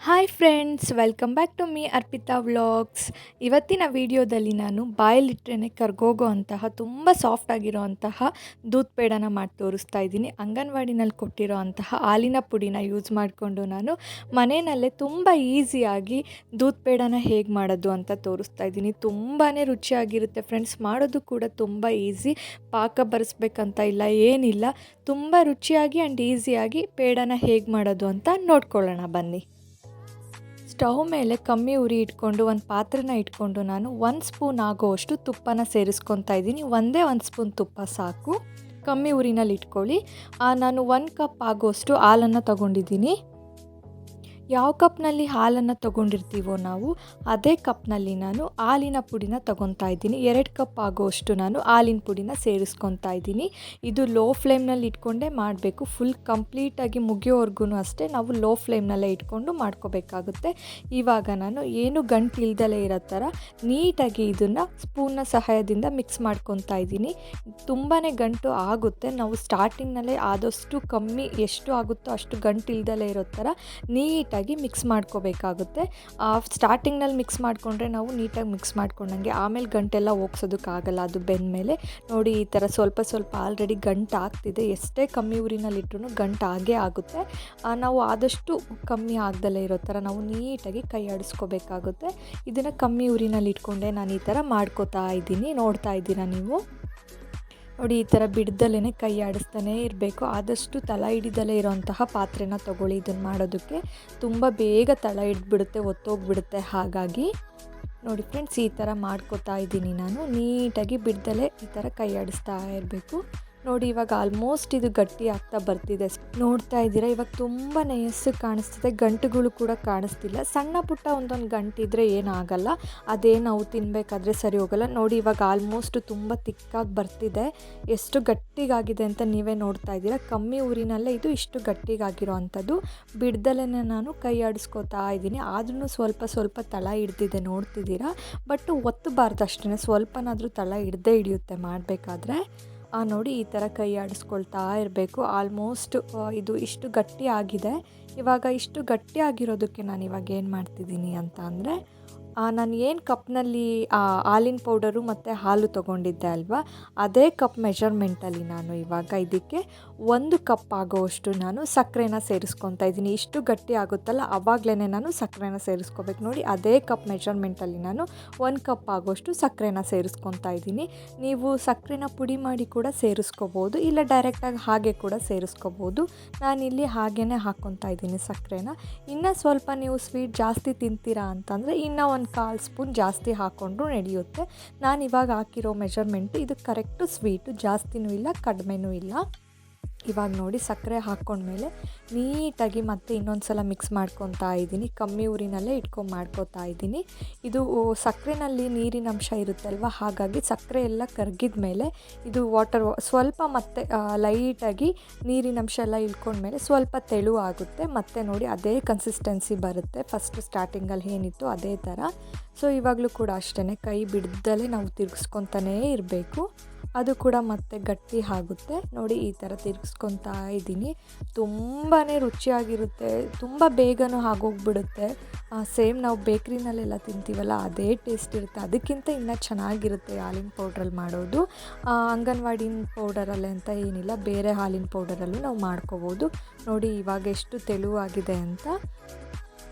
Hi friends welcome back to me Arpita vlogs ಇವತ್ತಿನ ವಿಡಿಯೋದಲ್ಲಿ ನಾನು ಬಾಯಲ್ಲಿಟ್ರೇ ಕರ್ಗೋಗೋ ಅಂತಹ ತುಂಬ ಸಾಫ್ಟ್ ಆಗಿರೋ ಅಂತಹ ದೂದ್ ಪೇಡನ ಮಾಡಿ ತೋರಿಸ್ತಾ ಇದ್ದೀನಿ. ಅಂಗನವಾಡಿನಲ್ಲಿ ಕೊಟ್ಟಿರೋ ಅಂತಹ ಹಾಲಿನ ಪುಡಿನ ಯೂಸ್ ಮಾಡಿಕೊಂಡು ನಾನು ಮನೆಯಲ್ಲೇ ತುಂಬ ಈಸಿಯಾಗಿ ದೂದ್ ಪೇಡನ ಹೇಗೆ ಮಾಡೋದು ಅಂತ ತೋರಿಸ್ತಾ ಇದ್ದೀನಿ. ತುಂಬಾ ರುಚಿಯಾಗಿರುತ್ತೆ ಫ್ರೆಂಡ್ಸ್ ಮಾಡೋದು ಕೂಡ ತುಂಬ ಈಸಿ ಪಾಕ ಬರೆಸ್ಬೇಕಂತ ಇಲ್ಲ, ಏನಿಲ್ಲ. ತುಂಬ ರುಚಿಯಾಗಿ ಆ್ಯಂಡ್ ಈಸಿಯಾಗಿ ಪೇಡನ ಹೇಗೆ ಮಾಡೋದು ಅಂತ ನೋಡ್ಕೊಳ್ಳೋಣ ಬನ್ನಿ. ಸ್ಟವ್ ಮೇಲೆ ಕಮ್ಮಿ ಉರಿ ಇಟ್ಕೊಂಡು, ಒಂದು ಪಾತ್ರೆನ ಇಟ್ಕೊಂಡು ನಾನು ಒಂದು ಸ್ಪೂನ್ ಆಗೋವಷ್ಟು ತುಪ್ಪನ ಸೇರಿಸ್ಕೊತಾ ಇದ್ದೀನಿ. ಒಂದೇ ಒಂದು ಸ್ಪೂನ್ ತುಪ್ಪ ಸಾಕು. ಕಮ್ಮಿ ಉರಿನಲ್ಲಿ ಇಟ್ಕೊಳ್ಳಿ. ನಾನು ಒಂದು ಕಪ್ ಆಗೋಷ್ಟು ಹಾಲನ್ನು ತಗೊಂಡಿದ್ದೀನಿ. ಯಾವ ಕಪ್ನಲ್ಲಿ ಹಾಲನ್ನು ತೊಗೊಂಡಿರ್ತೀವೋ ನಾವು, ಅದೇ ಕಪ್ನಲ್ಲಿ ನಾನು ಹಾಲಿನ ಪುಡಿನ ತೊಗೊತಾ ಇದ್ದೀನಿ. ಎರಡು ಕಪ್ ಆಗೋಷ್ಟು ನಾನು ಹಾಲಿನ ಪುಡಿನ ಸೇರಿಸ್ಕೊತಾ ಇದ್ದೀನಿ. ಇದು ಲೋ ಫ್ಲೇಮ್ನಲ್ಲಿ ಇಟ್ಕೊಂಡೇ ಮಾಡಬೇಕು. ಫುಲ್ ಕಂಪ್ಲೀಟಾಗಿ ಮುಗಿಯೋವರೆಗೂ ಅಷ್ಟೇ ನಾವು ಲೋ ಫ್ಲೇಮ್ನಲ್ಲೇ ಇಟ್ಕೊಂಡು ಮಾಡ್ಕೋಬೇಕಾಗುತ್ತೆ. ಇವಾಗ ನಾನು ಏನು ಗಂಟು ಇಲ್ದಲೇ ಇರೋ ಥರ ನೀಟಾಗಿ ಇದನ್ನು ಸ್ಪೂನ್ನ ಸಹಾಯದಿಂದ ಮಿಕ್ಸ್ ಮಾಡ್ಕೊತಾ ಇದ್ದೀನಿ. ತುಂಬಾ ಗಂಟು ಆಗುತ್ತೆ. ನಾವು ಸ್ಟಾರ್ಟಿಂಗ್ನಲ್ಲೇ ಆದಷ್ಟು ಕಮ್ಮಿ ಎಷ್ಟು ಆಗುತ್ತೋ ಅಷ್ಟು ಗಂಟು ಇಲ್ದಲೇ ಇರೋ ಥರ ನೀಟಾಗಿ ಮಿಕ್ಸ್ ಮಾಡ್ಕೋಬೇಕಾಗುತ್ತೆ. ಸ್ಟಾರ್ಟಿಂಗ್ನಲ್ಲಿ ಮಿಕ್ಸ್ ಮಾಡಿಕೊಂಡ್ರೆ ನಾವು ನೀಟಾಗಿ ಮಿಕ್ಸ್ ಮಾಡ್ಕೊಂಡಂಗೆ ಆಮೇಲೆ ಗಂಟೆಲ್ಲ ಹೋಗ್ಸೋದಕ್ಕಾಗಲ್ಲ ಅದು ಬೆಂದ ಮೇಲೆ ನೋಡಿ, ಈ ಥರ ಸ್ವಲ್ಪ ಸ್ವಲ್ಪ ಆಲ್ರೆಡಿ ಗಂಟು ಆಗ್ತಿದೆ. ಎಷ್ಟೇ ಕಮ್ಮಿ ಊರಿನಲ್ಲಿ ಇಟ್ಟರೂ ಗಂಟು ಆಗೇ ಆಗುತ್ತೆ. ನಾವು ಆದಷ್ಟು ಕಮ್ಮಿ ಆಗದಲ್ಲೇ ಇರೋ ಥರ ನಾವು ನೀಟಾಗಿ ಕೈ ಆಡಿಸ್ಕೋಬೇಕಾಗುತ್ತೆ. ಇದನ್ನು ಕಮ್ಮಿ ಊರಿನಲ್ಲಿ ಇಟ್ಕೊಂಡೆ ನಾನು ಈ ಥರ ಮಾಡ್ಕೋತಾ ಇದ್ದೀನಿ. ನೋಡ್ತಾ ಇದ್ದೀರಾ ನೀವು? ನೋಡಿ, ಈ ಥರ ಬಿಡ್ದಲೇ ಕೈ ಆಡಿಸ್ತಾನೇ ಇರಬೇಕು. ಆದಷ್ಟು ತಳ ಹಿಡಿದಲೇ ಇರೋಂತಹ ಪಾತ್ರೆನ ತೊಗೊಳ್ಳಿ ಇದನ್ನು ಮಾಡೋದಕ್ಕೆ. ತುಂಬ ಬೇಗ ತಳ ಹಿಡ್ಬಿಡುತ್ತೆ ಒತ್ತೋಗ್ಬಿಡುತ್ತೆ. ಹಾಗಾಗಿ ನೋಡಿ ಫ್ರೆಂಡ್ಸ್ ಈ ಥರ ಮಾಡ್ಕೋತಾ ಇದ್ದೀನಿ ನಾನು. ನೀಟಾಗಿ ಬಿಡ್ದಲೇ ಈ ಥರ ಕೈ ಆಡಿಸ್ತಾ ಇರಬೇಕು. ನೋಡಿ, ಇವಾಗ ಆಲ್ಮೋಸ್ಟ್ ಇದು ಗಟ್ಟಿ ಆಗ್ತಾ ಬರ್ತಿದೆ. ನೋಡ್ತಾ ಇದ್ದೀರಾ? ಇವಾಗ ತುಂಬ ನಯಸ್ಸು ಕಾಣಿಸ್ತಿದೆ. ಗಂಟುಗಳು ಕೂಡ ಕಾಣಿಸ್ತಿಲ್ಲ. ಸಣ್ಣ ಪುಟ್ಟ ಒಂದೊಂದು ಗಂಟಿದ್ರೆ ಏನಾಗಲ್ಲ. ಅದೇ ನಾವು ತಿನ್ನಬೇಕಾದ್ರೆ ಸರಿ ಹೋಗಲ್ಲ. ನೋಡಿ, ಇವಾಗ ಆಲ್ಮೋಸ್ಟ್ ತುಂಬ ತಿಕ್ಕಾಗಿ ಬರ್ತಿದೆ. ಎಷ್ಟು ಗಟ್ಟಿಗಾಗಿದೆ ಅಂತ ನೀವೇ ನೋಡ್ತಾ ಇದ್ದೀರಾ? ಕಮ್ಮಿ ಊರಿನಲ್ಲೇ ಇದು ಇಷ್ಟು ಗಟ್ಟಿಗಾಗಿರೋ ಅಂಥದ್ದು. ಬಿಡ್ದಲೇ ನಾನು ಕೈ ಆಡಿಸ್ಕೋತಾ ಇದ್ದೀನಿ. ಆದ್ರೂ ಸ್ವಲ್ಪ ಸ್ವಲ್ಪ ತಳ ಹಿಡ್ದಿದೆ ನೋಡ್ತಿದ್ದೀರಾ? ಬಟ್ ಒತ್ತಬಾರ್ದು ಅಷ್ಟೇ ಸ್ವಲ್ಪನಾದರೂ ತಳ ಹಿಡ್ದೇ ಹಿಡಿಯುತ್ತೆ ಮಾಡಬೇಕಾದ್ರೆ. ನೋಡಿ ಈ ಥರ ಕೈ ಆಡಿಸ್ಕೊಳ್ತಾ ಇರಬೇಕು. ಆಲ್ಮೋಸ್ಟ್ ಇದು ಇಷ್ಟು ಗಟ್ಟಿ ಆಗಿದೆ. ಇವಾಗ ಇಷ್ಟು ಗಟ್ಟಿ ಆಗಿರೋದಕ್ಕೆ ನಾನು ಇವಾಗ ಏನು ಮಾಡ್ತಿದ್ದೀನಿ ಅಂತ ಅಂದರೆ ನಾನು ಏನು ಕಪ್ನಲ್ಲಿ ಹಾಲಿನ ಪೌಡರು ಮತ್ತು ಹಾಲು ತೊಗೊಂಡಿದ್ದೆ ಅಲ್ವಾ? ಅದೇ ಕಪ್ ಮೆಷರ್ಮೆಂಟಲ್ಲಿ ನಾನು ಇವಾಗ ಇದಕ್ಕೆ ಒಂದು ಕಪ್ ಆಗೋವಷ್ಟು ನಾನು ಸಕ್ಕರೆನ ಸೇರಿಸ್ಕೊತಾ ಇದ್ದೀನಿ. ಇಷ್ಟು ಗಟ್ಟಿ ಆಗುತ್ತಲ್ಲ ಆವಾಗಲೇ ನಾನು ಸಕ್ಕರೆನ ಸೇರಿಸ್ಕೋಬೇಕು. ನೋಡಿ, ಅದೇ ಕಪ್ ಮೆಷರ್ಮೆಂಟಲ್ಲಿ ನಾನು ಒಂದು ಕಪ್ ಆಗೋಷ್ಟು ಸಕ್ಕರೆನ ಸೇರಿಸ್ಕೊತಾ ಇದ್ದೀನಿ. ನೀವು ಸಕ್ಕರೆನ ಪುಡಿ ಮಾಡಿ ಕೂಡ ಸೇರಿಸ್ಕೋಬೋದು, ಇಲ್ಲ ಡೈರೆಕ್ಟಾಗಿ ಹಾಗೆ ಕೂಡ ಸೇರಿಸ್ಕೋಬೋದು. ನಾನಿಲ್ಲಿ ಹಾಗೇ ಹಾಕ್ಕೊತಾ ಇದ್ದೀನಿ ಸಕ್ಕರೆನ. ಇನ್ನು ಸ್ವಲ್ಪ ನೀವು ಸ್ವೀಟ್ ಜಾಸ್ತಿ ತಿಂತೀರಾ ಅಂತಂದರೆ ಇನ್ನೂ ಒಂದು ಕಾಲು ಸ್ಪೂನ್ ಜಾಸ್ತಿ ಹಾಕ್ಕೊಂಡ್ರು ನಡೆಯುತ್ತೆ. ನಾನು ಇವಾಗ ಹಾಕಿರೋ ಮೆಷರ್ಮೆಂಟು ಇದು ಕರೆಕ್ಟು ಸ್ವೀಟು ಜಾಸ್ತಿನೂ ಇಲ್ಲ, ಕಡಿಮೆನೂ ಇಲ್ಲ. ಇವಾಗ ನೋಡಿ ಸಕ್ಕರೆ ಹಾಕ್ಕೊಂಡ್ಮೇಲೆ ನೀಟಾಗಿ ಮತ್ತೆ ಇನ್ನೊಂದು ಸಲ ಮಿಕ್ಸ್ ಮಾಡ್ಕೊತಾ ಇದ್ದೀನಿ. ಕಮ್ಮಿ ಊರಿನಲ್ಲೇ ಇಟ್ಕೊಂಡು ಮಾಡ್ಕೊತಾ ಇದ್ದೀನಿ. ಇದು ಸಕ್ಕರೆನಲ್ಲಿ ನೀರಿನ ಅಂಶ ಇರುತ್ತಲ್ವ? ಹಾಗಾಗಿ ಸಕ್ಕರೆ ಎಲ್ಲ ಕರಗಿದ ಮೇಲೆ ಇದು ವಾಟರ್ ಸ್ವಲ್ಪ ಮತ್ತೆ ಲೈಟಾಗಿ ನೀರಿನ ಅಂಶ ಎಲ್ಲ ಇಳ್ಕೊಂಡ್ಮೇಲೆ ಸ್ವಲ್ಪ ತೆಳು ಆಗುತ್ತೆ. ಮತ್ತೆ ನೋಡಿ ಅದೇ ಕನ್ಸಿಸ್ಟೆನ್ಸಿ ಬರುತ್ತೆ. ಫಸ್ಟ್ ಸ್ಟಾರ್ಟಿಂಗಲ್ಲಿ ಏನಿತ್ತು ಅದೇ ಥರ. ಸೊ ಇವಾಗಲೂ ಕೂಡ ಅಷ್ಟೇ ಕೈ ಬಿಡ್ದಲೇ ನಾವು ತಿರುಗಿಸ್ಕೊತಾನೇ ಇರಬೇಕು. ಅದು ಕೂಡ ಮತ್ತೆ ಗಟ್ಟಿ ಆಗುತ್ತೆ. ನೋಡಿ ಈ ಥರ ತಿರ್ಗಿಸ್ಕೊತಾ ಇದ್ದೀನಿ. ತುಂಬಾ ರುಚಿಯಾಗಿರುತ್ತೆ. ತುಂಬ ಬೇಗನೂ ಆಗೋಗ್ಬಿಡುತ್ತೆ. ಸೇಮ್ ನಾವು ಬೇಕ್ರಿನಲ್ಲೆಲ್ಲ ತಿಂತೀವಲ್ಲ, ಅದೇ ಟೇಸ್ಟ್ ಇರುತ್ತೆ. ಅದಕ್ಕಿಂತ ಇನ್ನೂ ಚೆನ್ನಾಗಿರುತ್ತೆ ಹಾಲಿನ ಪೌಡ್ರಲ್ಲಿ ಮಾಡೋದು. ಅಂಗನವಾಡಿನ ಪೌಡರಲ್ಲಿ ಅಂತ ಏನಿಲ್ಲ, ಬೇರೆ ಹಾಲಿನ ಪೌಡರಲ್ಲೂ ನಾವು ಮಾಡ್ಕೋಬೋದು. ನೋಡಿ ಇವಾಗ ಎಷ್ಟು ತೆಳುವಾಗಿದೆ ಅಂತ.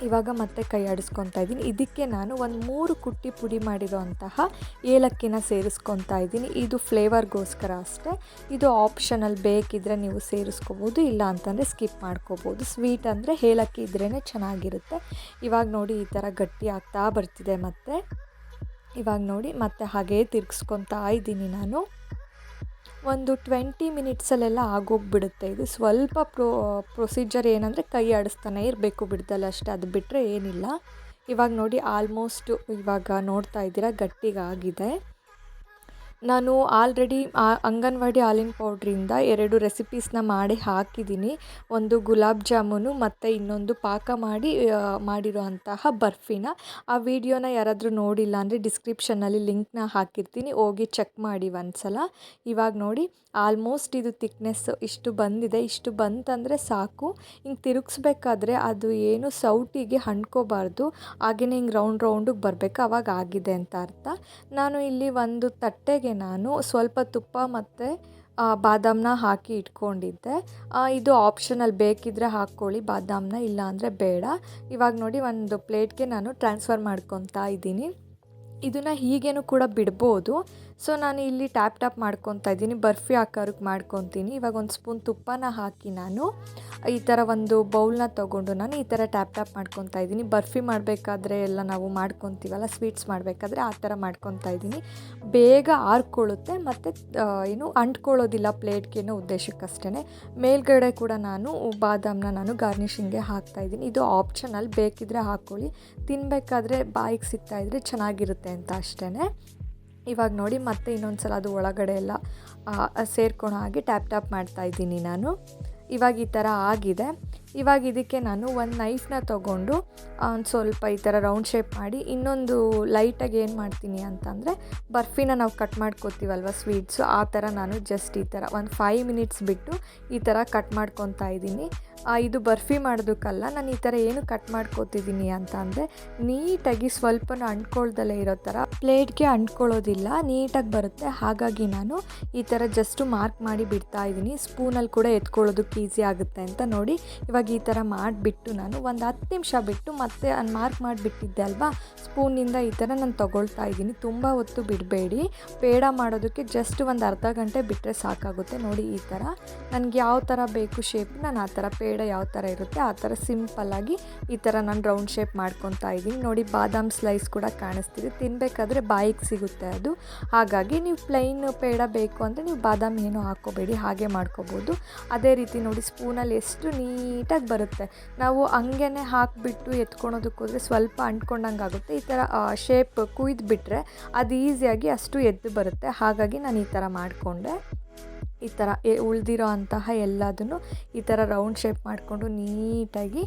ಇವಾಗ ಮತ್ತೆ ಕೈ ಆಡಿಸ್ಕೊತಾ ಇದ್ದೀನಿ. ಇದಕ್ಕೆ ನಾನು ಒಂದು ಮೂರು ಕುಟ್ಟಿ ಪುಡಿ ಮಾಡಿರೋ ಅಂತಹ ಏಲಕ್ಕಿನ ಸೇರಿಸ್ಕೊತಾ ಇದ್ದೀನಿ. ಇದು ಫ್ಲೇವರ್ಗೋಸ್ಕರ ಅಷ್ಟೇ. ಇದು ಆಪ್ಷನಲ್ ಬೇಕಿದ್ರೆ ನೀವು ಸೇರಿಸ್ಕೋಬೋದು, ಇಲ್ಲ ಅಂತಂದರೆ ಸ್ಕಿಪ್ ಮಾಡ್ಕೋಬೋದು. ಸ್ವೀಟ್ ಅಂದರೆ ಏಲಕ್ಕಿ ಇದ್ರೇ ಚೆನ್ನಾಗಿರುತ್ತೆ. ಇವಾಗ ನೋಡಿ ಈ ಥರ ಗಟ್ಟಿ ಆಗ್ತಾ ಬರ್ತಿದೆ ಮತ್ತೆ. ಇವಾಗ ನೋಡಿ ಮತ್ತೆ ಹಾಗೇ ತಿರ್ಗಿಸ್ಕೊತಾ ಇದ್ದೀನಿ ನಾನು. ಒಂದು ಟ್ವೆಂಟಿ ಮಿನಿಟ್ಸಲ್ಲೆಲ್ಲ ಆಗೋಗ್ಬಿಡುತ್ತೆ. ಇದು ಸ್ವಲ್ಪ ಪ್ರೊ, ಪ್ರೊಸೀಜರ್ ಏನಂದರೆ ಕೈ ಆಡಿಸ್ತಾನೆ ಇರಬೇಕು ಬಿಡ್ದಲ್ಲ ಅಷ್ಟೇ, ಅದು ಬಿಟ್ಟರೆ ಏನಿಲ್ಲ. ಇವಾಗ ನೋಡಿ ಆಲ್ಮೋಸ್ಟು ಇವಾಗ ನೋಡ್ತಾ ಇದ್ದೀರಾ, ಗಟ್ಟಿಗಾಗಿದೆ. ನಾನು ಆಲ್ರೆಡಿ ಅಂಗನವಾಡಿ ಹಾಲಿನ ಪೌಡ್ರಿಂದ ಎರಡು ರೆಸಿಪೀಸ್ನ ಮಾಡಿ ಹಾಕಿದ್ದೀನಿ. ಒಂದು ಗುಲಾಬ್ ಜಾಮೂನು ಮತ್ತು ಇನ್ನೊಂದು ಪಾಕ ಮಾಡಿ ಮಾಡಿರೋ ಅಂತಹ ಬರ್ಫಿನ. ಆ ವಿಡಿಯೋನ ಯಾರಾದರೂ ನೋಡಿಲ್ಲ ಅಂದರೆ ಡಿಸ್ಕ್ರಿಪ್ಷನ್ನಲ್ಲಿ ಲಿಂಕ್ನ ಹಾಕಿರ್ತೀನಿ. ಹೋಗಿ ಚೆಕ್ ಮಾಡಿ ಒಂದ್ಸಲ. ಇವಾಗ ನೋಡಿ, ಆಲ್ಮೋಸ್ಟ್ ಇದು ತಿಕ್ನೆಸ್ ಇಷ್ಟು ಬಂದಿದೆ. ಇಷ್ಟು ಬಂತಂದರೆ ಸಾಕು. ಹಿಂಗೆ ತಿರುಗಿಸ್ಬೇಕಾದ್ರೆ ಅದು ಏನು ಸೌಟಿಗೆ ಹಣ್ಕೋಬಾರ್ದು. ಹಾಗೆಯೇ ಹಿಂಗೆ ರೌಂಡ್ ರೌಂಡಿಗೆ ಬರಬೇಕು. ಅವಾಗ ಆಗಿದೆ ಅಂತ ಅರ್ಥ. ನಾನು ಇಲ್ಲಿ ಒಂದು ತಟ್ಟೆಗೆ ನಾನು ಸ್ವಲ್ಪ ತುಪ್ಪ ಮತ್ತು ಬಾದಾಮನ್ನ ಹಾಕಿ ಇಟ್ಕೊಂಡಿದ್ದೆ. ಇದು ಆಪ್ಷನಲ್ ಬೇಕಿದ್ದರೆ ಹಾಕ್ಕೊಳ್ಳಿ ಬಾದಾಮನ್ನ ಇಲ್ಲ ಅಂದರೆ ಬೇಡ. ಇವಾಗ ನೋಡಿ ಒಂದು ಪ್ಲೇಟ್ಗೆ ನಾನು ಟ್ರಾನ್ಸ್ಫರ್ ಮಾಡ್ಕೊತಾ ಇದ್ದೀನಿ. ಇದನ್ನು ಹೀಗೇನು ಕೂಡ ಬಿಡ್ಬೋದು. ಸೊ ನಾನು ಇಲ್ಲಿ ಟ್ಯಾಪ್ ಟ್ಯಾಪ್ ಮಾಡ್ಕೊತಾ ಇದ್ದೀನಿ. ಬರ್ಫಿ ಆಕಾರಕ್ಕೆ ಮಾಡ್ಕೊತೀನಿ. ಇವಾಗ ಒಂದು ಸ್ಪೂನ್ ತುಪ್ಪನ ಹಾಕಿ ನಾನು ಈ ಥರ ಒಂದು ಬೌಲ್ನ ತೊಗೊಂಡು ನಾನು ಈ ಥರ ಟ್ಯಾಪ್ ಟ್ಯಾಪ್ ಮಾಡ್ಕೊತಾ ಇದ್ದೀನಿ. ಬರ್ಫಿ ಮಾಡಬೇಕಾದ್ರೆ ಎಲ್ಲ ನಾವು ಮಾಡ್ಕೊತೀವಲ್ಲ ಸ್ವೀಟ್ಸ್ ಮಾಡಬೇಕಾದ್ರೆ ಆ ಥರ ಮಾಡ್ಕೊತಾ ಇದ್ದೀನಿ. ಬೇಗ ಆರ್ಕೊಳ್ಳುತ್ತೆ ಮತ್ತು ಏನು ಅಂಟ್ಕೊಳ್ಳೋದಿಲ್ಲ ಪ್ಲೇಟ್ಗೆ ಏನೋ ಉದ್ದೇಶಕ್ಕಷ್ಟೇ ಮೇಲ್ಗಡೆ ಕೂಡ ನಾನು ಬಾದಾಮನ್ನ ನಾನು ಗಾರ್ನಿಷಿಂಗ್ಗೆ ಹಾಕ್ತಾಯಿದ್ದೀನಿ ಇದು ಆಪ್ಷನಲ್ ಬೇಕಿದ್ರೆ ಹಾಕ್ಕೊಳ್ಳಿ ತಿನ್ನಬೇಕಾದ್ರೆ ಬಾಯಿಗೆ ಸಿಗ್ತಾಯಿದ್ರೆ ಚೆನ್ನಾಗಿರುತ್ತೆ. ಅಂತ ಅಷ್ಟೇ ಇವಾಗ ನೋಡಿ ಮತ್ತೆ ಇನ್ನೊಂದು ಸಲ ಅದು ಒಳಗಡೆ ಎಲ್ಲ ಸೇರ್ಕೊಳೋ ಹಾಗೆ ಟ್ಯಾಪ್ ಟ್ಯಾಪ್ ಮಾಡ್ತಾಯಿದ್ದೀನಿ ನಾನು. ಇವಾಗ ಈ ಥರ ಆಗಿದೆ. ಇವಾಗ ಇದಕ್ಕೆ ನಾನು ಒಂದು ನೈಫ್ನ ತೊಗೊಂಡು ಒಂದು ಸ್ವಲ್ಪ ಈ ಥರ ರೌಂಡ್ ಶೇಪ್ ಮಾಡಿ ಇನ್ನೊಂದು ಲೈಟಾಗಿ ಏನು ಮಾಡ್ತೀನಿ ಅಂತಂದರೆ ಬರ್ಫಿನ ನಾವು ಕಟ್ ಮಾಡ್ಕೋತೀವಲ್ವ ಸ್ವೀಟ್ಸು ಆ ಥರ ನಾನು ಜಸ್ಟ್ ಈ ಥರ ಒಂದು ಫೈವ್ ಮಿನಿಟ್ಸ್ ಬಿಟ್ಟು ಈ ಥರ ಕಟ್ ಮಾಡ್ಕೊತಾ ಇದ್ದೀನಿ. ಇದು ಬರ್ಫಿ ಮಾಡೋದಕ್ಕಲ್ಲ, ನಾನು ಈ ಥರ ಏನು ಕಟ್ ಮಾಡ್ಕೋತಿದ್ದೀನಿ ಅಂತ ಅಂದರೆ ನೀಟಾಗಿ ಸ್ವಲ್ಪನೂ ಅಂಟ್ಕೊಳ್ದಲ್ಲೇ ಇರೋ ಥರ ಪ್ಲೇಟ್ಗೆ ಅಂಟ್ಕೊಳ್ಳೋದಿಲ್ಲ, ನೀಟಾಗಿ ಬರುತ್ತೆ. ಹಾಗಾಗಿ ನಾನು ಈ ಥರ ಜಸ್ಟು ಮಾರ್ಕ್ ಮಾಡಿ ಬಿಡ್ತಾ ಇದ್ದೀನಿ. ಸ್ಪೂನಲ್ಲಿ ಕೂಡ ಎತ್ಕೊಳ್ಳೋದಕ್ಕೆ ಈಸಿ ಆಗುತ್ತೆ ಅಂತ ನೋಡಿ. ಇವಾಗ ಈ ಥರ ಮಾಡಿಬಿಟ್ಟು ನಾನು ಒಂದು ಹತ್ತು ನಿಮಿಷ ಬಿಟ್ಟು ಮತ್ತೆ ಮಾರ್ಕ್ ಮಾಡಿಬಿಟ್ಟಿದ್ದೆ ಅಲ್ವಾ? ಸ್ಪೂನಿಂದ ಈ ಥರ ನಾನು ತೊಗೊಳ್ತಾ ಇದ್ದೀನಿ. ತುಂಬ ಹೊತ್ತು ಬಿಡಬೇಡಿ. ಪೇಡ ಮಾಡೋದಕ್ಕೆ ಜಸ್ಟ್ ಒಂದು ಅರ್ಧ ಗಂಟೆ ಬಿಟ್ಟರೆ ಸಾಕಾಗುತ್ತೆ. ನೋಡಿ ಈ ಥರ. ನನಗೆ ಯಾವ ಥರ ಬೇಕು ಶೇಪ್ ನಾನು ಆ ಥರ ಪೇಡ ಯಾವ ಥರ ಇರುತ್ತೆ, ಆ ಥರ ಸಿಂಪಲ್ಲಾಗಿ ಈ ಥರ ನಾನು ರೌಂಡ್ ಶೇಪ್ ಮಾಡ್ಕೊತಾ ಇದ್ದೀನಿ. ನೋಡಿ ಬಾದಾಮ್ ಸ್ಲೈಸ್ ಕೂಡ ಕಾಣಿಸ್ತಿದೆ. ತಿನ್ನಬೇಕಾದ್ರೆ ಬಾಯಿಗೆ ಸಿಗುತ್ತೆ ಅದು. ಹಾಗಾಗಿ ನೀವು ಪ್ಲೈನ್ ಪೇಡ ಬೇಕು ಅಂದರೆ ನೀವು ಬಾದಾಮಿ ಏನು ಹಾಕೋಬೇಡಿ ಹಾಗೆ ಮಾಡ್ಕೋಬೋದು. ಅದೇ ರೀತಿ ನೋಡಿ ಸ್ಪೂನಲ್ಲಿ ಎಷ್ಟು ನೀಟಾಗಿ ಬರುತ್ತೆ. ನಾವು ಹಂಗೇ ಹಾಕಿಬಿಟ್ಟು ಎತ್ಕೊಳೋದಕ್ಕೆ ಸ್ವಲ್ಪ ಅಂಟ್ಕೊಂಡಂಗೆ ಆಗುತ್ತೆ ಈ ಥರ ಶೇಪ್ ಕುಯ್ದು ಬಿಟ್ಟರೆ ಅದು ಈಸಿಯಾಗಿ ಅಷ್ಟು ಎದ್ದು ಬರುತ್ತೆ. ಹಾಗಾಗಿ ನಾನು ಈ ಥರ ಮಾಡಿಕೊಂಡೆ. ಈ ಥರ ಉಳಿದಿರೋ ಅಂತಹ ಎಲ್ಲದನ್ನು ಈ ಥರ ರೌಂಡ್ ಶೇಪ್ ಮಾಡಿಕೊಂಡು ನೀಟಾಗಿ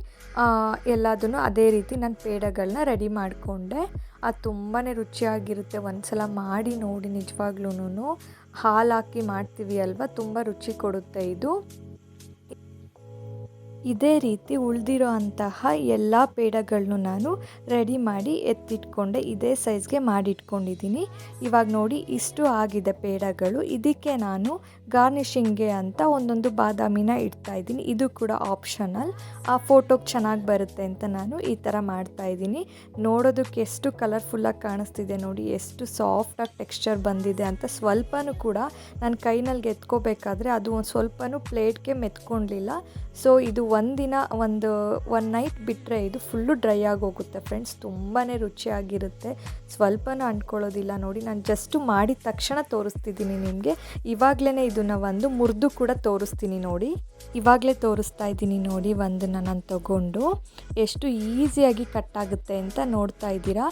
ಎಲ್ಲದನ್ನು ಅದೇ ರೀತಿ ನಾನು ಪೇಡಗಳನ್ನ ರೆಡಿ ಮಾಡಿಕೊಂಡೆ. ಅದು ತುಂಬಾ ರುಚಿಯಾಗಿರುತ್ತೆ. ಒಂದ್ಸಲ ಮಾಡಿ ನೋಡಿ ನಿಜವಾಗ್ಲೂ ಹಾಲು ಹಾಕಿ ಮಾಡ್ತೀವಿ ಅಲ್ವಾ? ತುಂಬ ರುಚಿ ಕೊಡುತ್ತೆ ಇದು. ಇದೇ ರೀತಿ ಉಳಿದಿರೋ ಅಂತಹ ಎಲ್ಲ ಪೇಡಗಳನ್ನು ನಾನು ರೆಡಿ ಮಾಡಿ ಎತ್ತಿಟ್ಕೊಂಡೆ, ಇದೇ ಸೈಜ್ಗೆ ಮಾಡಿಟ್ಕೊಂಡಿದ್ದೀನಿ. ಇವಾಗ ನೋಡಿ ಇಷ್ಟು ಆಗಿದೆ ಪೇಡಗಳು. ಇದಕ್ಕೆ ನಾನು ಗಾರ್ನಿಷಿಂಗ್ಗೆ ಅಂತ ಒಂದೊಂದು ಬಾದಾಮಿನ ಇಡ್ತಾ ಇದ್ದೀನಿ. ಇದು ಕೂಡ ಆಪ್ಷನಲ್. ಆ ಫೋಟೋಗೆ ಚೆನ್ನಾಗಿ ಬರುತ್ತೆ ಅಂತ ನಾನು ಈ ಥರ ಮಾಡ್ತಾ ಇದ್ದೀನಿ. ನೋಡೋದಕ್ಕೆ ಎಷ್ಟು ಕಲರ್ಫುಲ್ಲಾಗಿ ಕಾಣಿಸ್ತಿದೆ ನೋಡಿ, ಎಷ್ಟು ಸಾಫ್ಟಾಗಿ ಟೆಕ್ಸ್ಚರ್ ಬಂದಿದೆ ಅಂತ ಸ್ವಲ್ಪನೂ ಕೂಡ ನನ್ನ ಕೈನಲ್ಲಿ ಎತ್ಕೋಬೇಕಾದ್ರೆ ಅದು ಒಂದು ಸ್ವಲ್ಪನೂ ಪ್ಲೇಟ್ಗೆ ಮೆತ್ಕೊಳ್ಲಿಲ್ಲ ಸೊ ಇದು ಒಂದಿನ, ಒಂದು ಒನ್ ನೈಟ್ ಬಿಟ್ಟರೆ ಇದು ಫುಲ್ಲು ಡ್ರೈ ಆಗೋಗುತ್ತೆ ಫ್ರೆಂಡ್ಸ್ ತುಂಬಾ ರುಚಿಯಾಗಿರುತ್ತೆ. ಸ್ವಲ್ಪನೂ ಅಂಟ್ಕೊಳ್ಳೋದಿಲ್ಲ ನೋಡಿ, ನಾನು ಜಸ್ಟು ಮಾಡಿದ ತಕ್ಷಣ ತೋರಿಸ್ತಿದ್ದೀನಿ ನಿಮಗೆ. ಇವಾಗಲೇ ಇದನ್ನು ಒಂದು ಮುರಿದು ಕೂಡ ತೋರಿಸ್ತೀನಿ ನೋಡಿ. ಇವಾಗಲೇ ತೋರಿಸ್ತಾ ಇದ್ದೀನಿ ನೋಡಿ ಒಂದನ್ನು ನಾನು ತಗೊಂಡು. ಎಷ್ಟು ಈಸಿಯಾಗಿ ಕಟ್ ಆಗುತ್ತೆ ಅಂತ ನೋಡ್ತಾ ಇದ್ದೀರಾ.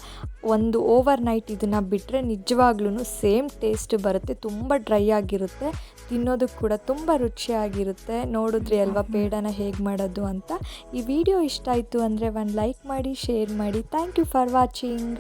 ಒಂದು ಓವರ್ ನೈಟ್ ಇದನ್ನು ಬಿಟ್ಟರೆ ನಿಜವಾಗ್ಲೂ ಸೇಮ್ ಟೇಸ್ಟ್ ಬರುತ್ತೆ ತುಂಬ ಡ್ರೈ ಆಗಿರುತ್ತೆ ತಿನ್ನೋದಕ್ಕೆ ಕೂಡ ತುಂಬ ರುಚಿಯಾಗಿರುತ್ತೆ. ನೋಡಿದ್ರಿ ಅಲ್ವಾ ಪೇಡನ ಹೇಗೆ ಮಾಡೋದು ಅಂತ. ಈ ವಿಡಿಯೋ ಇಷ್ಟ ಆಯಿತು ಅಂದರೆ ಒಂದು ಲೈಕ್ ಮಾಡಿ ಶೇರ್ ಮಾಡಿ. Thank you for watching.